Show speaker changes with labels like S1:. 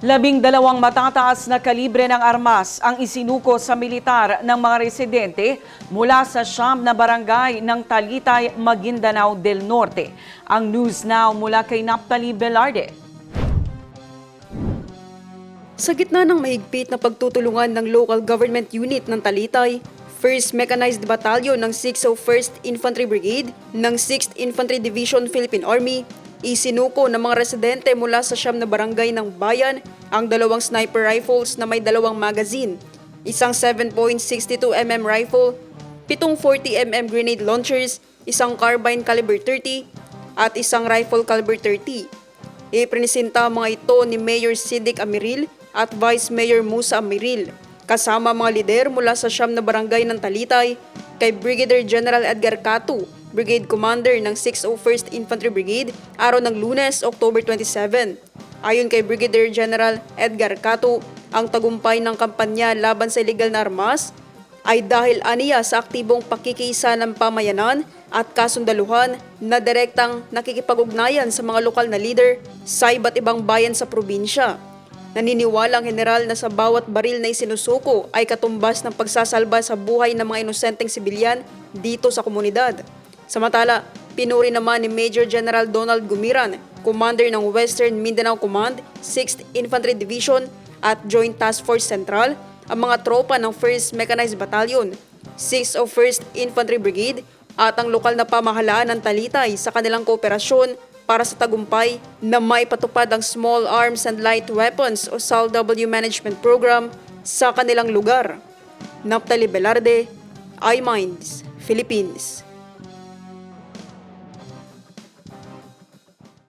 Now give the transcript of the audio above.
S1: Labing dalawang matataas na kalibre ng armas ang isinuko sa militar ng mga residente mula sa siyam na barangay ng Talitay, Maguindanao del Norte. Ang news now mula kay Naptali Velarde.
S2: Sa gitna ng mahigpit na pagtutulungan ng local government unit ng Talitay, 1st Mechanized Battalion ng 601st Infantry Brigade ng 6th Infantry Division Philippine Army, isinuko ng mga residente mula sa siyam na barangay ng bayan ang dalawang sniper rifles na may dalawang magazine, isang 7.62mm rifle, pitong 40mm grenade launchers, isang carbine caliber 30, at isang rifle caliber 30. Iprinisenta ang mga ito ni Mayor Sidik Amiril at Vice Mayor Musa Amiril, kasama mga lider mula sa siyam na barangay ng Talitay, kay Brigadier General Edgar Catu, Brigade Commander ng 601st Infantry Brigade, araw ng lunes, October 27. Ayon kay Brigadier General Edgar Catu, ang tagumpay ng kampanya laban sa illegal na armas ay dahil aniya sa aktibong pakikisa ng pamayanan at kasundaluhan na direktang nakikipag-ugnayan sa mga lokal na leader sa iba't ibang bayan sa probinsya. Naniniwala ang general na sa bawat baril na isinusuko ay katumbas ng pagsasalba sa buhay ng mga inosenteng sibilyan dito sa komunidad. Samantala, pinuri naman ni Major General Donald Gumiran, Commander ng Western Mindanao Command, 6th Infantry Division at Joint Task Force Central, ang mga tropa ng 1st Mechanized Battalion, 601st Infantry Brigade at ang lokal na pamahalaan ng Talitay sa kanilang kooperasyon para sa tagumpay na may patupad ang Small Arms and Light Weapons o SALW Management Program sa kanilang lugar. Naptali Velarde, iMinds, Philippines.